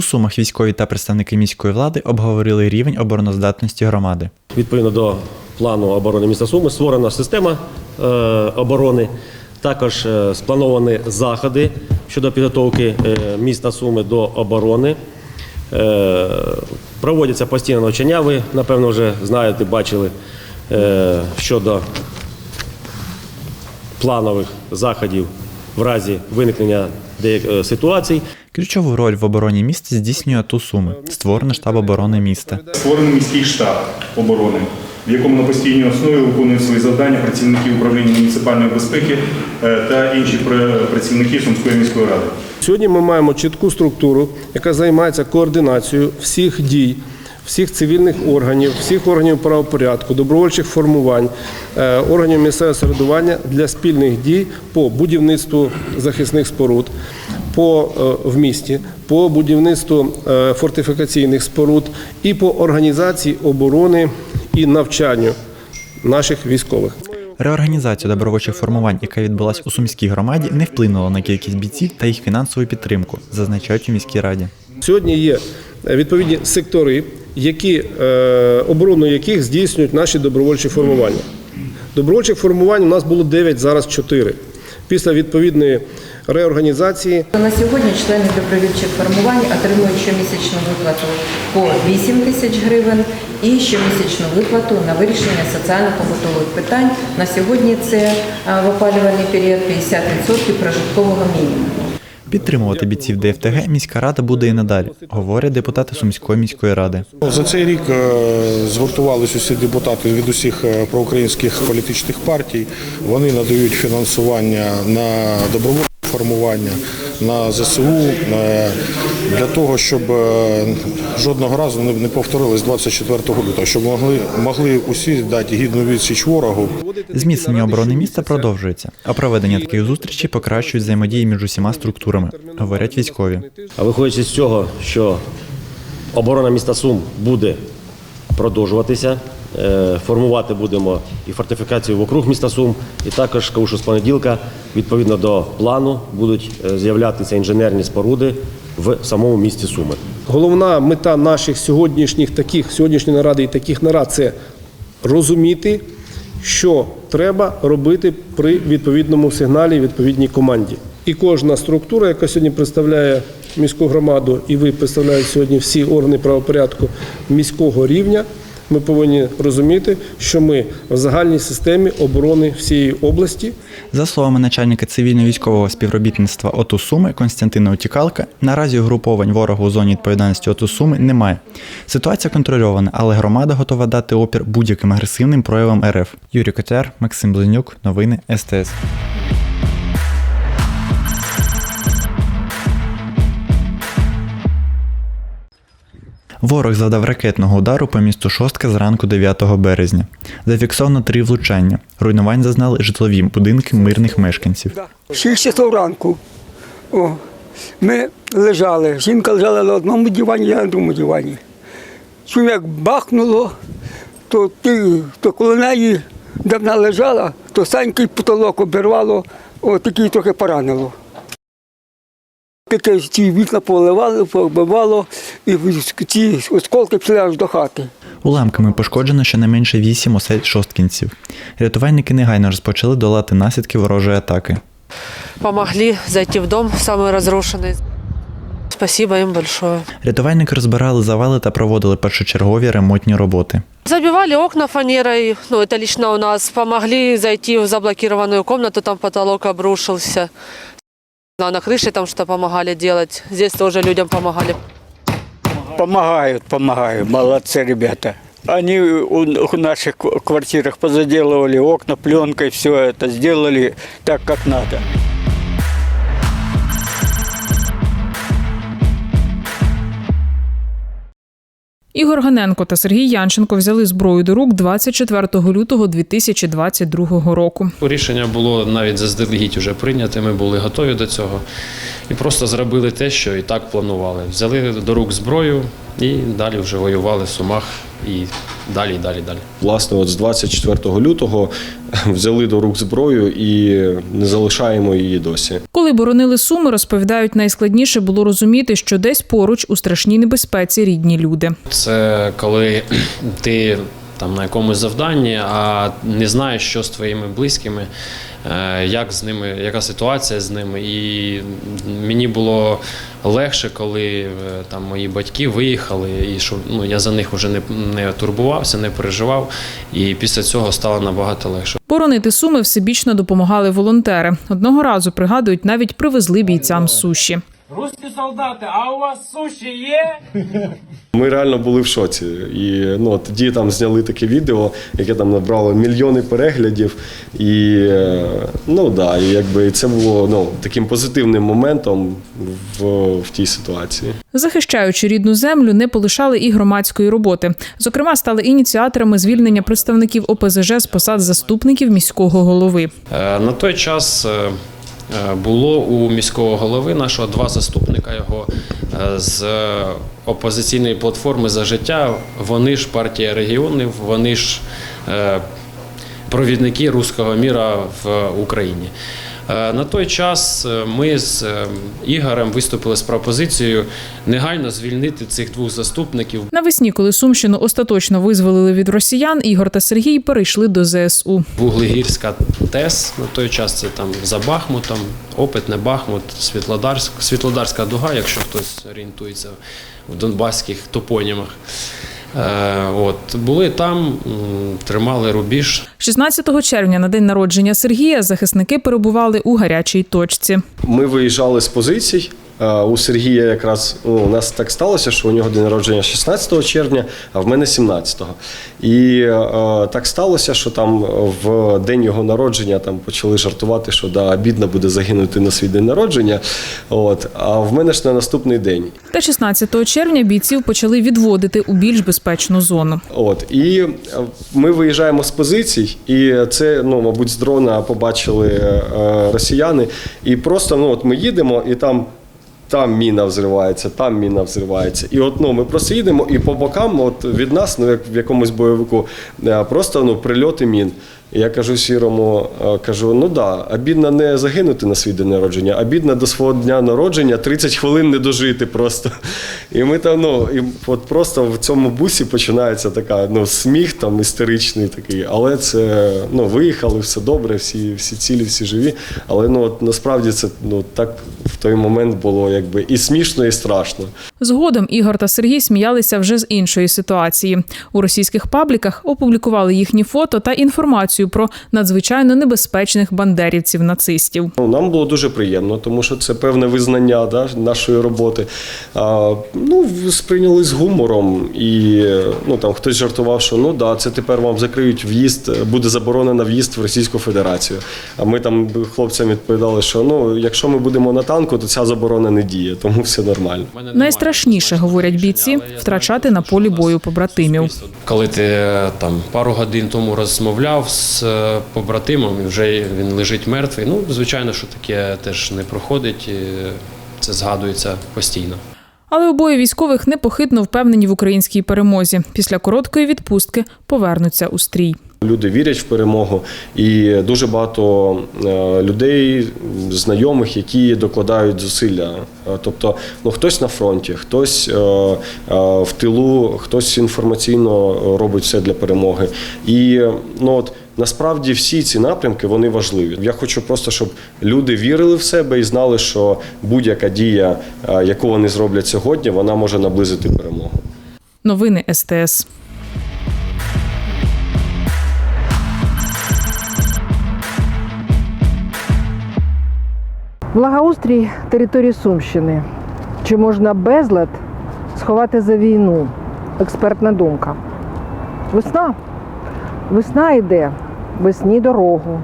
У Сумах військові та представники міської влади обговорили рівень обороноздатності громади. Відповідно до плану оборони міста Суми створена система е, оборони. Також е, сплановані заходи щодо підготовки е, міста Суми до оборони. Проводяться постійно навчання. Ви, напевно, вже знаєте, бачили щодо планових заходів в разі виникнення деяких ситуацій. Ключову роль в обороні міста здійснює АТУ Суми, створений штаб оборони міста. Створений міський штаб оборони, в якому на постійній основі виконують свої завдання працівники управління муніципальної безпеки е, та інші пра- працівники Сумської міської ради. Сьогодні ми маємо чітку структуру, яка займається координацією всіх дій, всіх цивільних органів, всіх органів правопорядку, добровольчих формувань, е, органів місцевого самоврядування для спільних дій по будівництву захисних споруд, по е, в місті, по будівництву е, фортифікаційних споруд і по організації оборони і навчанню наших військових. Реорганізація добровольчих формувань, яка відбулась у сумській громаді, не вплинула на кількість бійців та їх фінансову підтримку, зазначають у міській раді. Сьогодні є е, відповідні сектори, які, оборону яких здійснюють наші добровольчі формування. Добровольчих формувань у нас було 9, зараз 4. Після відповідної реорганізації На сьогодні члени добровільчих формувань отримують щомісячну виплату по 8 тисяч гривень і щомісячну виплату на вирішення соціально-побутових питань. На сьогодні це е, в опалювальний період 50% прожиткового мінімуму. Підтримувати бійців ДФТГ міська рада буде і надалі, говорять депутати Сумської міської ради. За цей рік е, згуртувалися усі депутати від усіх е, проукраїнських політичних партій. Вони надають фінансування на добровольне формування, на ЗСУ для того, щоб е, жодного разу не повторилось 24 лютого, щоб могли могли усі дати гідну відсіч ворогу. Зміцнення оборони міста продовжується, а проведення таких зустрічей покращують взаємодії між усіма структурами, говорять військові. А виходячи з цього, що оборона міста Сум буде продовжуватися, формувати будемо і фортифікацію вокруг міста Сум, і також кажу, з понеділка, відповідно до плану, будуть е, з'являтися інженерні споруди в самому місті Суми. головна мета наших сьогоднішніх таких сьогоднішньої наради і таких нарад це розуміти, що треба робити при відповідному сигналі, відповідній команді. І кожна структура, яка сьогодні представляє міську громаду, і ви представляєте сьогодні всі органи правопорядку міського рівня. Ми повинні розуміти, що ми в загальній системі оборони всієї області. За словами начальника цивільно-військового співробітництва ОТУ Суми Константина Утікалка, наразі угруповань ворогу у зоні відповідальності ОТУ Суми немає. Ситуація контрольована, але громада готова дати опір будь-яким агресивним проявам РФ. Юрій Котяр, Максим Близнюк, новини СТС. Ворог завдав ракетного удару по місту Шостка зранку 9 березня. Зафіксовано три влучання. Руйнувань зазнали житлові будинки мирних мешканців. 6 часов ранку. О, ми лежали. Жінка лежала на одному дивані, я на другому дивані. Чую, як бахнуло, то, ти, то коло неї, де вона лежала, то санький потолок обірвало, о, такий трохи поранило. Таке ці вікна поливали, побивало, і ці осколки пішли аж до хати. Уламками пошкоджено щонайменше вісім осель шосткінців. Рятувальники негайно розпочали долати наслідки ворожої атаки. помогли зайти в дом самый разрушенный. Спасибо им большое. Рятувальники розбирали завали та проводили першочергові ремонтні роботи. Забивали окна фанерой, ну это лично у нас. Помогли зайти в заблокированную комнату, там потолок обрушился. А на крыше там что помогали делать. Здесь тоже людям помогали. Помогают, помогают, молодцы ребята. Они у- в наших квартирах позаделывали окна пленкой, все это сделали так, как надо. Ігор Ганенко та Сергій Янченко взяли зброю до рук 24 лютого 2022 року. Рішення було навіть заздалегідь уже прийняте. Ми були готові до цього і просто зробили те, що і так планували. Взяли до рук зброю і далі вже воювали в Сумах і далі, і далі, далі. Власне, от з 24 лютого взяли до рук зброю і не залишаємо її досі. Коли боронили суми, розповідають, найскладніше було розуміти, що десь поруч у страшній небезпеці рідні люди. Це коли ти там на якомусь завданні, а не знаєш, що з твоїми близькими, як з ними, яка ситуація з ними. І мені було легше, коли е, там мої батьки виїхали, і що ну я за них вже не, не турбувався, не переживав. І після цього стало набагато легше. Боронити суми всебічно допомагали волонтери. Одного разу пригадують, навіть привезли бійцям суші. Русські солдати, а у вас суші є? Ми реально були в шоці. І ну, тоді там зняли таке відео, яке там набрало мільйони переглядів. І е, ну да, і якби це було ну, таким позитивним моментом в, в тій ситуації. Захищаючи рідну землю, не полишали і громадської роботи. Зокрема, стали ініціаторами звільнення представників ОПЗЖ з посад заступників міського голови. Е, На той час е, було у міського голови нашого два заступника його е, з опозиційної платформи за життя. Вони ж партія регіонів, вони ж е, провідники руського міра в Україні. Е, На той час е, ми з е, Ігорем виступили з пропозицією негайно звільнити цих двох заступників. Навесні, коли Сумщину остаточно визволили від росіян, Ігор та Сергій перейшли до ЗСУ. Вуглегірська ТЕС на той час це там за Бахмутом, Опитне Бахмут, Світлодарськ, Світлодарська дуга, якщо хтось орієнтується в донбаських топонімах. Е, от, були там, тримали рубіж. 16 червня на день народження Сергія захисники перебували у гарячій точці. Ми виїжджали з позицій. Е, У Сергія якраз ну, у нас так сталося, що у нього день народження 16 червня, а в мене 17-го. І е, так сталося, що там в день його народження там почали жартувати, що да, бідно буде загинути на свій день народження. От, а в мене ж на наступний день. Та 16 червня бійців почали відводити у більш безпечну зону. От і е, ми виїжджаємо з позицій, і це ну, мабуть, з дрона побачили е, росіяни. І просто ну, от ми їдемо, і там. Там міна взривається, там міна взривається. І от ну, ми просто їдемо, і по бокам, от від нас, ну як в якомусь бойовику, е, просто ну, прильоти мін. Я кажу сірому, е, кажу: ну да, обідно не загинути на свій день народження, обідно до свого дня народження 30 хвилин не дожити просто. І ми там, ну, і от просто в цьому бусі починається така, ну, сміх там істеричний такий, але це ну, виїхали, все добре, всі, всі цілі, всі живі. Але ну, от, насправді це ну, так в той момент було якби і смішно, і страшно. Згодом Ігор та Сергій сміялися вже з іншої ситуації. У російських пабліках опублікували їхні фото та інформацію про надзвичайно небезпечних бандерівців-нацистів. Ну, нам було дуже приємно, тому що це певне визнання да, нашої роботи. А, ну, сприйняли з гумором, і ну, там хтось жартував, що ну да, це тепер вам закриють в'їзд, буде заборонено в'їзд в Російську Федерацію. А ми там хлопцям відповідали, що ну, якщо ми будемо на танку, то ця заборона не діє, тому все нормально. У однозначного говорять бійці, втрачати на полі бою побратимів. Коли ти е, там пару годин тому розмовляв з е, побратимом, вже він лежить мертвий. Ну, звичайно, що таке теж не проходить. Це згадується постійно. Але обоє військових непохитно впевнені в українській перемозі. Після короткої відпустки повернуться у стрій. Люди вірять в перемогу, і дуже багато е, людей, знайомих, які докладають зусилля. Е, Тобто, ну хтось на фронті, хтось е, в тилу, хтось інформаційно робить все для перемоги. І ну от насправді всі ці напрямки вони важливі. Я хочу просто, щоб люди вірили в себе і знали, що будь-яка дія, е, яку вони зроблять сьогодні, вона може наблизити перемогу. Новини СТС. Благоустрій території Сумщини. Чи можна безлад сховати за війну? Експертна думка. Весна. Весна йде, весні дорогу.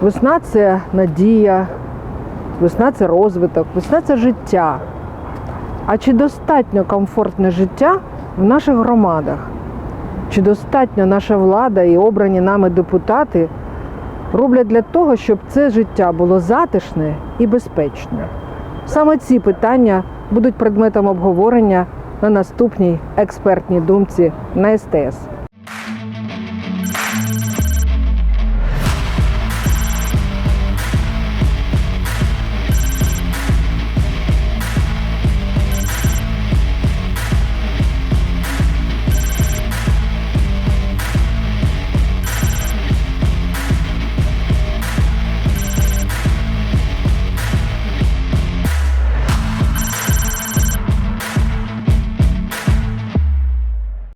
Весна це надія, весна це розвиток, весна це життя. А чи достатньо комфортне життя в наших громадах? Чи достатньо наша влада і обрані нами депутати роблять для того, щоб це життя було затишне і безпечне? Саме ці питання будуть предметом обговорення на наступній експертній думці на СТС.